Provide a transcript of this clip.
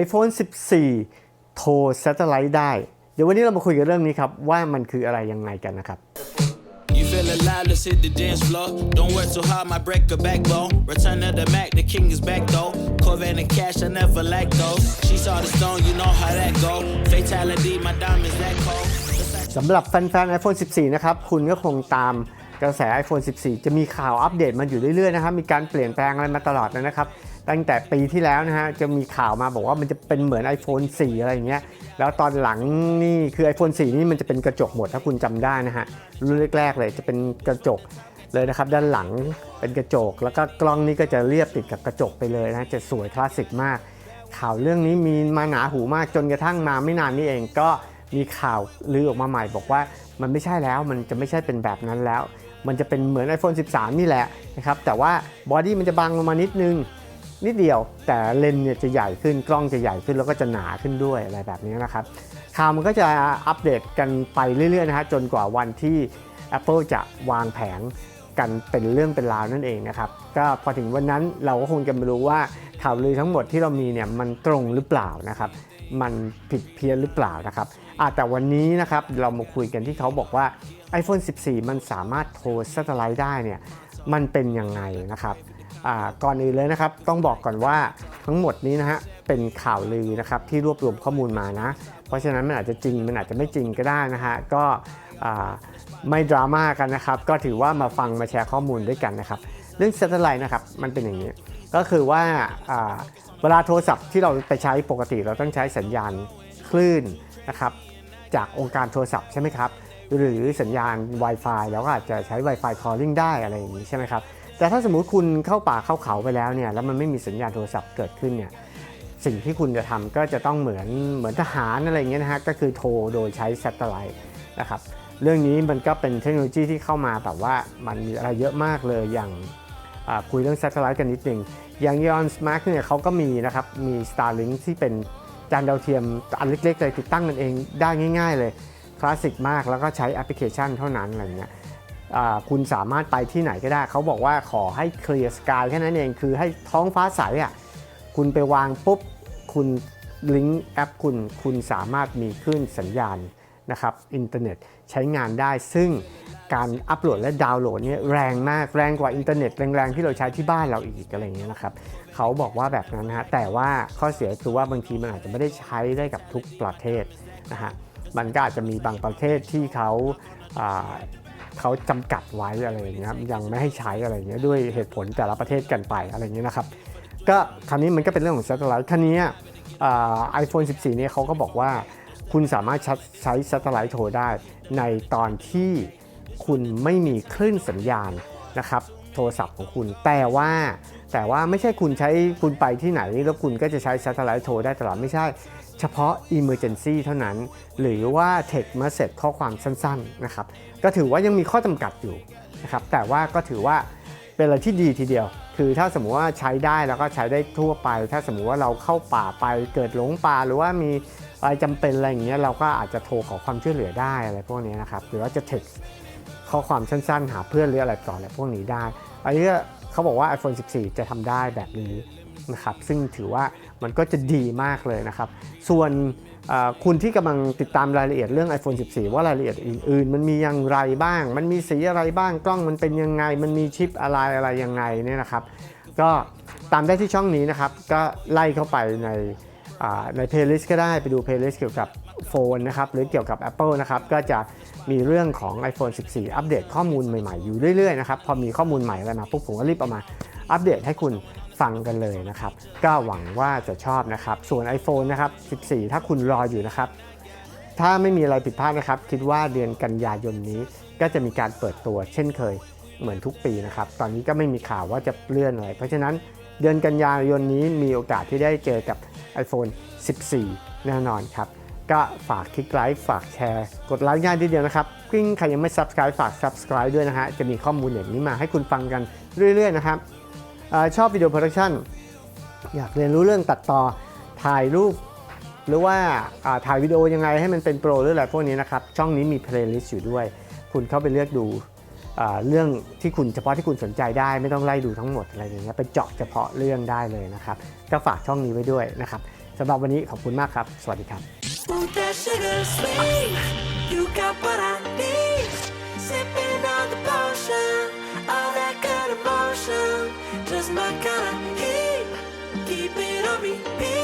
iPhone 14 โทร Satellite ได้ เดี๋ยววันนี้เรามาคุยกันเรื่องนี้ครับ ว่ามันคืออะไรยังไงกันนะครับ You feel alive, let's hit the dance floor. Don't work too hard, might break a backbone. Return of the Mac, the king is back though. Corvette and cash, I never lack those. She saw the stone, you know how that go. Fatality, my diamonds that cold. สำหรับแฟนๆ iPhone 14 นะครับ คุณก็คงตามกระแส iPhone 14 จะมีข่าวอัปเดตมาอยู่เรื่อยๆ นะครับ มีการเปลี่ยนแปลงอะไรมาตลอดเลยนะครับ ตั้งแต่ปีที่แล้วนะฮะจะมีข่าวมาบอกว่ามันจะเป็นเหมือน iPhone 4 อะไรอย่างเงี้ยแล้วตอนหลังนี่คือ iPhone 4 นี่มันจะเป็นกระจกหมดถ้าคุณจำได้นะฮะรุ่นแรกๆเลยจะเป็นกระจกเลยนะครับด้านหลังเป็นกระจก แล้วก็กล้องนี่ก็จะเรียบติดกับกระจกไปเลยนะจะสวยคลาสสิกมาก ข่าวเรื่องนี้มีมาหนาหูมากจนกระทั่งมาไม่นานนี้เองก็มีข่าวลือออกมาใหม่บอกว่ามันไม่ใช่แล้วมันจะไม่ใช่เป็นแบบนั้นแล้ว มันจะเป็นเหมือน iPhone 13 นี่แหละนะครับแต่ว่าบอดี้มันจะบางลงมานิดนึง นิดเดียว แต่เลนเนี่ยจะใหญ่ขึ้นกล้องจะใหญ่ขึ้นแล้วก็จะหนาขึ้นด้วยอะไรแบบนี้นะครับข่าวมันก็จะอัปเดตกันไปเรื่อยๆนะฮะจนกว่าวันที่ Apple จะวางแผงกันเป็นเรื่องเป็นราวนั่นเองนะครับก็พอถึงวันนั้นเราก็คงจะไมารู้ว่าข่าวลือทั้งหมดที่เรามีเนี่ยมันตรงหรือเปล่านะครับ มันผิดเพี้ยนหรือเปล่านะครับแต่วันนี้นะครับเรามาคุยกันที่เขาบอกว่า iPhone 14 มันสามารถโทรสแตไลท์ได้เนี่ยมันเป็นยังไงนะครับ ก่อนอื่นเลยนะครับ ต้องบอกก่อนว่าทั้งหมดนี้นะฮะเป็นข่าวลือนะครับที่รวบรวมข้อมูลมานะ เพราะฉะนั้นมันอาจจะจริงมันอาจจะไม่จริงก็ได้นะฮะก็ไม่ดราม่ากันนะครับ ก็ถือว่ามาฟังมาแชร์ข้อมูลด้วยกันนะครับ เรื่อง Satellite นะครับมันเป็นอย่างนี้ ก็คือว่าอ่าเวลาโทรศัพท์ที่เราไปใช้ปกติเราต้องใช้สัญญาณคลื่นนะครับจากองค์การโทรศัพท์ใช่ไหมครับ หรือสัญญาณ Wi-Fi แล้วก็อาจจะใช้ Wi-Fi calling ได้อะไรอย่างนี้ใช่ไหมครับ แต่ถ้าสมมุติคุณเข้าป่าเข้าเขาไปแล้วเนี่ยแล้วมันไม่มีสัญญาณโทรศัพท์เกิดขึ้นเนี่ยสิ่งที่คุณจะทำก็จะต้องเหมือนเหมือนทหารอะไรเงี้ยนะฮะก็คือโทรโดยใช้ Satellite นะครับเรื่องนี้มันก็เป็นเทคโนโลยีที่เข้ามาแบบว่ามันมีอะไรเยอะมากเลยอย่างคุยเรื่อง Satellite กันนิดหนึ่งอย่าง Elon Musk เนี่ยเขาก็มีนะครับมี Starlink ที่เป็นจานดาวเทียมอันเล็กๆเลยติดตั้งกันเองได้ง่าย ๆ เลยคลาสสิกมากแล้วก็ใช้แอปพลิเคชันเท่านั้นอะไรเงี้ย คุณสามารถไปที่ไหนก็ได้ เขาบอกว่าขอให้เคลียร์สกายแค่นั้นเองคือให้ท้องฟ้าใสอะคุณไปวางปุ๊บคุณลิงก์แอปคุณคุณสามารถมีคลื่นสัญญาณนะครับอินเทอร์เน็ตใช้งานได้ ซึ่งการอัปโหลดและดาวน์โหลดเนี่ยแรงมากแรงกว่าอินเทอร์เน็ตแรงๆที่เราใช้ที่บ้านเราอีกอะไรเงี้ยนะครับเขาบอกว่าแบบนั้นนะฮะแต่ว่าข้อเสียคือว่าบางทีมันอาจจะไม่ได้ใช้ได้กับทุกประเทศนะฮะมันก็อาจจะมีบางประเทศที่เขา เขาจำกัดไว้อะไรอย่างเงี้ยยังไม่ให้ใช้อะไรอย่างเงี้ยด้วยเหตุผลแต่ละประเทศกันไปอะไรอย่างเงี้ยนะครับก็คราวนี้มันก็เป็นเรื่องของ Satellite คราวนี้ไอโฟน14 เนี่ยเขาก็บอกว่าคุณสามารถใช้ Satellite โทรได้ ในตอนที่คุณไม่มีคลื่นสัญญาณนะครับโทรศัพท์ของคุณแต่ว่า แต่ว่าไม่ใช่คุณใช้คุณไปที่ไหนแล้วคุณก็จะใช้ Satellite โทรได้ตลอดไม่ใช่ เฉพาะ Emergency เท่านั้น หรือว่า Text Message ข้อความสั้นๆนะครับก็ถือว่ายังมีข้อจำกัดอยู่นะครับแต่ว่าก็ถือว่าเป็นอะไรที่ดีทีเดียว คือถ้าสมมติว่าใช้ได้แล้วก็ใช้ได้ทั่วไป ถ้าสมมติว่าเราเข้าป่าไปเกิดหลงป่าหรือว่ามีอะไรจำเป็นอะไรอย่างเงี้ยเราก็อาจจะโทรขอความช่วยเหลือได้อะไรพวกนี้นะครับหรือว่าจะ text ข้อความสั้นๆ หาเพื่อนหรืออะไรต่ออะไรพวกนี้ได้อันนี้ เขาบอกว่า iPhone 14 จะทำได้แบบนี้นะครับ ซึ่งถือว่ามันก็จะดีมากเลยนะครับ ส่วนคุณที่กำลังติดตามรายละเอียดเรื่อง iPhone 14 ว่ารายละเอียดอื่นๆ มันมีอย่างไรบ้าง มันมีสีอะไรบ้าง กล้องมันเป็นยังไง มันมีชิปอะไรอะไรยังไงเนี่ยนะครับ ก็ตามได้ที่ช่องนี้นะครับ ก็ไล่เข้าไปในอ่าใน playlist ก็ได้ไปดู playlist เกี่ยวกับ โฟนนะครับหรือเกี่ยวกับ Apple นะครับก็จะมีเรื่องของ iPhone 14 อัปเดตข้อมูลใหม่ๆ อยู่เรื่อยๆนะครับพอมีข้อมูลใหม่อะไรมาปุ๊บผมก็รีบเอามาอัปเดตให้คุณฟังกันเลยนะครับก็หวังว่าจะชอบนะครับ ส่วน iPhone นะครับ 14 ถ้าคุณรออยู่นะครับ ถ้าไม่มีอะไรผิดพลาดนะครับ คิดว่าเดือนกันยายนนี้ก็จะมีการเปิดตัวเช่นเคยเหมือนทุกปีนะครับ ตอนนี้ก็ไม่มีข่าวว่าจะเลื่อนอะไร เพราะฉะนั้นเดือนกันยายนนี้มีโอกาสที่ได้เจอกับ iPhone 14 แน่นอนครับ ก็ฝากคลิกไลค์ฝากแชร์ กดไลค์ง่ายทีเดียวนะครับกิ้งใครยังไม่ Subscribe ฝาก Subscribe ด้วยนะฮะ จะมีข้อมูลอย่างนี้มาให้คุณฟังกันเรื่อย ๆ นะครับอชอบวิดีโอโปรดักชันอยากเรียนรู้เรื่องตัดต่อถ่ายรูป หรือว่าาถ่ายวิดีโอยังไงให้มันเป็นโปรหรืออะไรพวกนี้นะครับ ช่องนี้มีเพลย์ลิสต์อยู่ด้วย คุณเข้าไปเลือกดูเรื่องที่คุณเฉพาะที่คุณสนใจได้ไม่ต้องไล่ดูทั้งหมดอะไรอย่างเงี้ยไปเจาะเฉพาะเรื่องได้เลยนะครับก็ฝากช่องนี้ไว้ด้วยนะครับสำหรับวันนี้ขอบคุณมากครับ สวัสดีครับ Want that sugar sweet? You got what I need. Sipping on the potion, all that good emotion, just my kind of heat. Keep it on repeat,